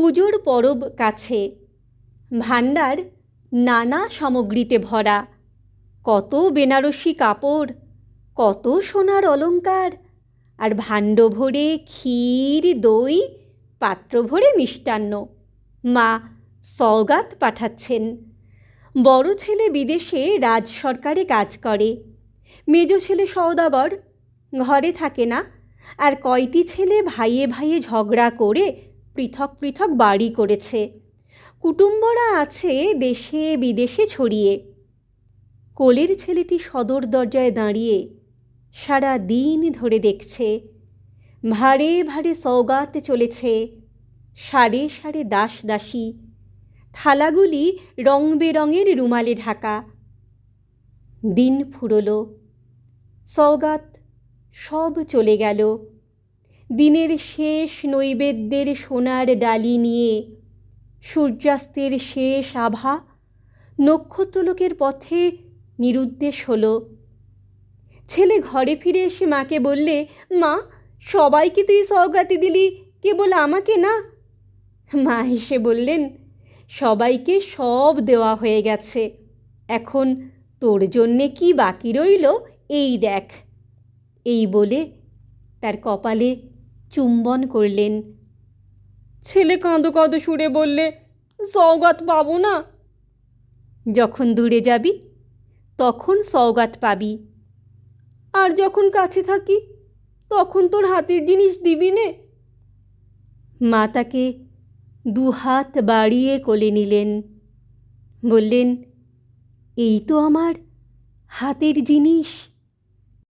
পুজোর পরব কাছে। ভাণ্ডার নানা সামগ্রীতে ভরা। কত বেনারসি কাপড়, কত সোনার অলংকার, আর ভাণ্ড ভরে ক্ষীর, দই, পাত্র ভরে মিষ্টান্ন। মা সওগাত পাঠাচ্ছেন। বড় ছেলে বিদেশে রাজ সরকারে কাজ করে। মেজ ছেলে সওদাগর ঘরে থাকে না। আর কয়টি ছেলে ভাইয়ে ভাইয়ে ঝগড়া করে পৃথক পৃথক বাড়ি করেছে। কুটুম্বরা আছে দেশে বিদেশে ছড়িয়ে। কোলের ছেলেটি সদর দরজায় দাঁড়িয়ে সারা দিন ধরে দেখছে। ভারে ভারে সৌগাত চলেছে। সারে সারে দাস দাসী। থালাগুলি রং বেরঙের রুমালে ঢাকা। দিন ফুরলো। সৌগাত সব চলে গেল। দিনের শেষ নৈবেদ্যের সোনার ডালি নিয়ে, সূর্যাস্তের শেষ আভা নক্ষত্রলোকের পথে নিরুদ্দেশ হলো। ছেলে ঘরে ফিরে এসে মাকে বললে, মা, সবাইকে তুই সৌগাতি দিলি, কেবল আমাকে না? মা হেসে বললেন, সবাইকে সব দেওয়া হয়ে গেছে, এখন তোর জন্যে কি বাকি রইল, এই দেখ। এই বলে তার কপালে চুম্বন করলেন। ছেলে কাঁদো কাঁদো সুরে বললে সৌগাত পাবো না। যখন দূরে যাবি তখন সৌগাত পাবি। আর যখন কাছে থাকি তখন তোর হাতের জিনিস দিবি নে। মা তাকে দুহাত বাড়িয়ে কোলে নিলেন। বললেন এই তো আমার হাতের জিনিস।